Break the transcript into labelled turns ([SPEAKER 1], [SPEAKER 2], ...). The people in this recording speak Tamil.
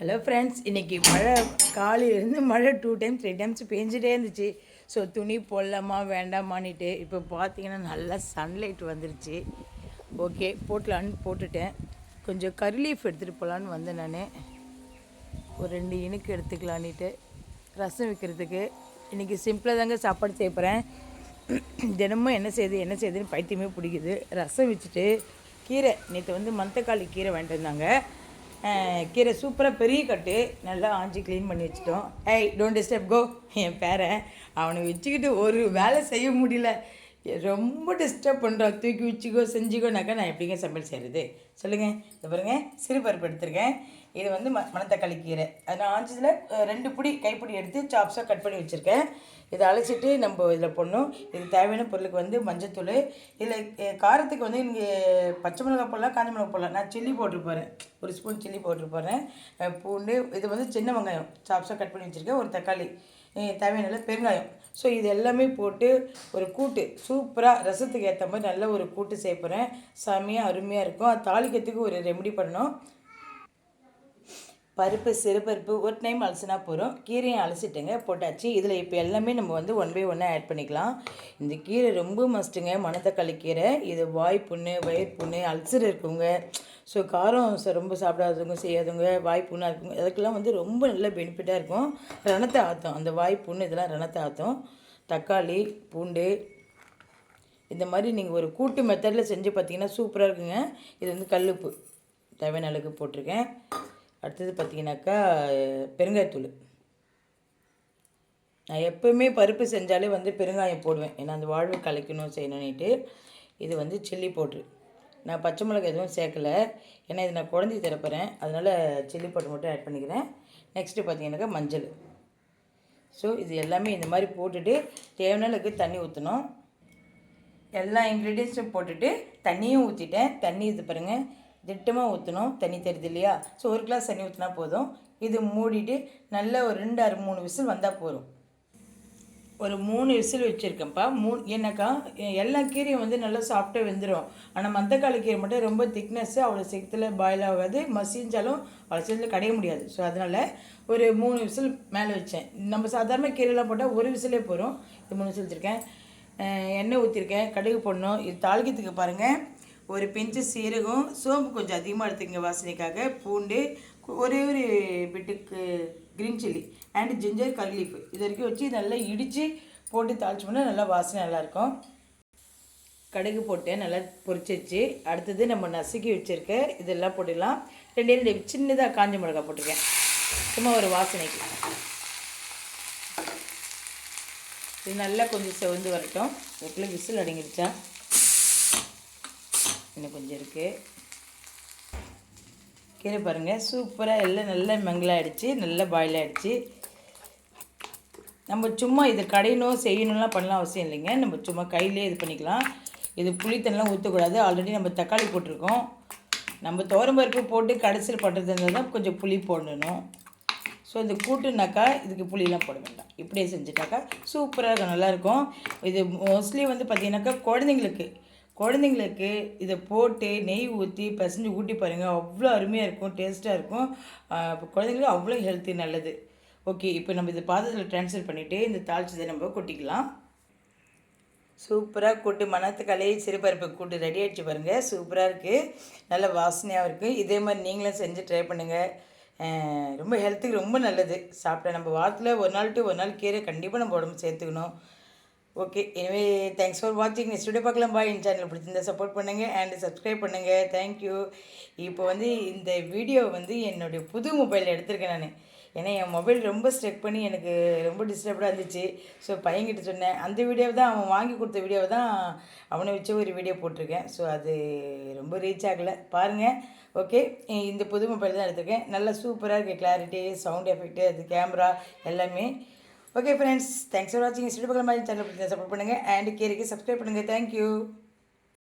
[SPEAKER 1] ஹலோ ஃப்ரெண்ட்ஸ் இன்றைக்கி மழை காலையிலேருந்து மழை டூ டைம்ஸ் த்ரீ டைம்ஸ் பேஞ்சிட்டே இருந்துச்சு. ஸோ துணி போடலாமா வேண்டாமான்னுட்டு இப்போ பார்த்தீங்கன்னா நல்லா சன்லைட் வந்துருச்சு. ஓகே போட்டலான்னு போட்டுட்டேன். கொஞ்சம் கறி லீஃப் எடுத்துகிட்டு போகலான்னு வந்தேன் நான். ஒரு ரெண்டு இனுக்கு எடுத்துக்கலான்னுட்டு ரசம் வைக்கிறதுக்கு. இன்றைக்கி சிம்பிளாக தாங்க சாப்பாடு செய்ய போகிறேன் தினமும் என்ன செய்யுது என்ன செய்யுதுன்னு பைத்தியமே பிடிக்குது. ரசம் வச்சுட்டு கீரை நேற்று வந்து மந்தக்காளி கீரை வாங்கிட்டு வந்தாங்க. கீரை சூப்பராக பெரிய கட்டு. நல்லா ஆஞ்சி க்ளீன் பண்ணி வச்சுட்டோம். ஏய் டோன்ட் டிஸ்டர்ப் கோ என் பேரன். அவனை வச்சுக்கிட்டு ஒரு வேலை செய்ய முடியல. ரொம்ப டிஸ்டர்ப் பண்ணுறான் தூக்கி வச்சுக்கோ செஞ்சுக்கோனாக்கா நான் எப்படிங்க சமையல் செய்கிறது சொல்லுங்கள் இந்த பாருங்க. சிறுபருப்பு எடுத்திருக்கேன். இது வந்து ம மணத்தக்காளி கீரை. அது நான் ஆஞ்சதில் ரெண்டு பிடி கைப்பிடி எடுத்து சாப்ஸாக கட் பண்ணி வச்சுருக்கேன். இதை அழைச்சிட்டு நம்ம இதில் போடணும். இதுக்கு தேவையான பொருளுக்கு வந்து மஞ்சத்தூள். இதில் காரத்துக்கு வந்து இங்கே பச்சை மிளகா போடலாம் காஞ்ச மிளகா போடலாம். நான் சில்லி போட்டு போகிறேன் ஒரு ஸ்பூன் சில்லி போட்டு போகிறேன் பூண்டு இது வந்து சின்ன வெங்காயம். சாப்ஸாக கட் பண்ணி வச்சுருக்கேன். ஒரு தக்காளி. தேவையான அளவு பெருங்காயம். ஸோ இது எல்லாமே போட்டு ஒரு கூட்டு சூப்பராக ரசத்துக்கு ஏற்ற மாதிரி நல்ல ஒரு கூட்டு செய்ய போகிறேன் செமையாக அருமையாக இருக்கும். அது தாளிக்கிறதுக்கு ஒரு ரெமெடி பண்ணணும். பருப்பு சிறுபருப்பு ஒரு டைம் அலசினா போகிறோம் கீரையும் அலசிட்டுங்க போட்டாச்சு. இதில் இப்போ எல்லாமே நம்ம வந்து ஒன் பை ஒன்னாக ஆட் பண்ணிக்கலாம். இந்த கீரை ரொம்ப மஸ்ட்டுங்க மணத்தக்காளி கீரை இது வாய் புண்ணு வயிறு புண்ணு அல்சர் இருக்கவங்க ஸோ காரம் ரொம்ப சாப்பிடாதவங்க செய்யாதவங்க வாய் புண்ணாக அதுக்கெல்லாம் வந்து ரொம்ப நல்ல பெனிஃபிட்டாக இருக்கும். ரணத்தை ஆத்தம். அந்த வாய் புண்ணு இதெல்லாம் ரணத்தை ஆத்தம். தக்காளி பூண்டு. இந்த மாதிரி நீங்கள் ஒரு கூட்டு மெத்தடில் செஞ்சு பார்த்தீங்கன்னா சூப்பராக இருக்குங்க. இது வந்து கல்லுப்பு. தேவையான அளவுக்கு போட்டிருக்கேன். அடுத்தது பார்த்தீங்கன்னாக்கா பெருங்காயத்தூள். நான் எப்போவுமே பருப்பு செஞ்சாலே வந்து பெருங்காயம் போடுவேன். ஏன்னா அந்த வாழ்வு கலைக்கணும் செய்யணும்னுட்டு. இது வந்து சில்லி போட்டுரு நான் பச்சை மிளகாய் எதுவும் சேர்க்கல. ஏன்னா இது நான் குழந்தை திறப்புறேன் அதனால் சில்லி பவுடர் மட்டும் ஆட் பண்ணிக்கிறேன். நெக்ஸ்ட்டு பார்த்தீங்கன்னாக்கா மஞ்சள். ஸோ இது எல்லாமே இந்த மாதிரி போட்டுட்டு தேவையானளுக்கு தண்ணி ஊற்றணும் எல்லா இன்க்ரீடியன்ஸும் போட்டுட்டு தண்ணியும் ஊற்றிட்டேன் தண்ணி இது பாருங்கள் திட்டமாக ஊற்றணும் தண்ணி தெரியுது இல்லையா? ஸோ ஒரு கிளாஸ் தண்ணி ஊற்றினா போதும். இது மூடிட்டு நல்ல ஒரு ரெண்டு ஆறு மூணு விசில் வந்தால் போதும். ஒரு மூணு விசில் வச்சுருக்கேன்ப்பா. மூ என்னக்கா எல்லா கீரையும் வந்து நல்லா சாஃப்டாக வெந்துடும் ஆனால் மந்தக்காளி கீரை மட்டும் ரொம்ப திக்னஸ்ஸு அவ்வளோ சீக்கிரத்தில் பாயில் ஆகாது. மசிஞ்சாலும் அவ்வளோ சீக்கிரத்தில் கடைய முடியாது. ஸோ அதனால் ஒரு மூணு விசில் மேலே வச்சேன். நம்ம சாதாரண கீரைலாம் போட்டால் ஒரு விசிலே போதும். இது மூணு விசில் வச்சுருக்கேன். எண்ணெய் ஊற்றிருக்கேன் கடுகு போடணும். இது தாளிக்கிறதுக்கு பாருங்கள் ஒரு பிஞ்சு சீரகம் சோம்பு கொஞ்சம் அதிகமாக எடுத்துக்கங்க வாசனைக்காக. பூண்டு ஒரே ஒரு பிட்டுக்கு green chilli and ginger curry leaf இது வரைக்கும் வச்சு நல்லா இடித்து போட்டு தாளிச்சோம்னா நல்லா வாசனை நல்லாயிருக்கும். கடுகு போட்டு நல்லா பொரிச்சிச்சு அடுத்தது நம்ம நசுக்கி வச்சுருக்க இதெல்லாம் போட்டுடலாம். ரெண்டே ரெண்டு சின்னதாக காஞ்ச மிளகா போட்டிருக்கேன். சும்மா ஒரு வாசனைக்கு. இது நல்லா கொஞ்சம் செவந்து வரட்டும். அதுக்குள்ளே விசில் அடங்கிடுச்சா? இன்னும் கொஞ்சம் இருக்குது கீரை பாருங்கள் சூப்பராக எல்லாம் நல்லா மங்களாகிடுச்சு நல்லா பாயில் ஆகிடுச்சு நம்ம சும்மா இது கடையணும் செய்யணும்லாம் பண்ணலாம் அவசியம் இல்லைங்க. நம்ம சும்மா கையிலே இது பண்ணிக்கலாம். இது புளித்தண்ணெலாம் ஊற்றக்கூடாது ஆல்ரெடி நம்ம தக்காளி போட்டிருக்கோம். நம்ம துவரம்பருப்பு போட்டு கடைசியில் பண்ணுறது இருந்தால் தான் கொஞ்சம் புளி போடணும். ஸோ இந்த கூட்டுனாக்கா இதுக்கு புளியெலாம் போட வேண்டாம். இப்படியே செஞ்சுட்டாக்கா சூப்பராக இருக்கும் நல்லாயிருக்கும். இது மோஸ்ட்லி வந்து பார்த்திங்கனாக்கா குழந்தைங்களுக்கு குழந்தைங்களுக்கு இதை போட்டு நெய் ஊற்றி பிசைஞ்சு ஊட்டி பாருங்கள் அவ்வளோ அருமையாக இருக்கும் டேஸ்ட்டாக இருக்கும். இப்போ குழந்தைங்களுக்கு அவ்வளோ ஹெல்த்தி நல்லது. ஓகே இப்போ நம்ம இந்த பாத்திரத்தில் ட்ரான்ஸ்ஃபர் பண்ணிவிட்டு இந்த தாளிச்சதை நம்ம கொட்டிக்கலாம். சூப்பராக கூட்டு மணத்துக்கலை சிறுபருப்பு கூட்டு ரெடி ஆகிடுச்சு பாருங்கள் சூப்பராக இருக்குது நல்ல வாசனையாகவும் இருக்குது இதே மாதிரி நீங்களும் செஞ்சு ட்ரை பண்ணுங்கள் ரொம்ப ஹெல்த்துக்கு ரொம்ப நல்லது. சாப்பிட்டா நம்ம வாரத்தில் ஒரு நாள் டு ஒரு நாள் கீரை கண்டிப்பாக நம்ம உடம்பு சேர்த்துக்கணும். ஓகே எனவே தேங்க்ஸ் ஃபார் வாட்சிங் நெக்ஸ்ட் வீடியோ பார்க்கலாம். பாய் என் சேனல் பிடிச்சிருந்தா சப்போர்ட் பண்ணுங்கள் அண்ட் சப்ஸ்கிரைப் பண்ணுங்கள் தேங்க்யூ இப்போ வந்து இந்த வீடியோ வந்து என்னுடைய புது மொபைலில் எடுத்திருக்கேன் நான். ஏன்னா என் மொபைல் ரொம்ப ஸ்ட்ரெக் பண்ணி எனக்கு ரொம்ப டிஸ்டர்ப்டாக இருந்துச்சு. ஸோ பையன்கிட்ட சொன்னேன். அந்த வீடியோவை தான் அவன் வாங்கி கொடுத்த வீடியோவை தான் அவனை வச்சு ஒரு வீடியோ போட்டிருக்கேன். ஸோ அது ரொம்ப ரீச் ஆகலை. பாருங்கள் ஓகே இந்த புது மொபைல் தான் எடுத்திருக்கேன். நல்லா சூப்பராக இருக்குது கிளாரிட்டி சவுண்ட் எஃபெக்ட்டு அது கேமரா எல்லாமே. ஓகே ஃப்ரெண்ட்ஸ் தேங்க்ஸ் ஃபார் வாட்சிங் ஸ்டுடியோ பக்கம் மாதிரி சேனல் சப்போர்ட் பண்ணுங்கள் அண்ட் கேரிக்கு சப்ஸ்கிரைப் பண்ணுங்கள் தேங்க்யூ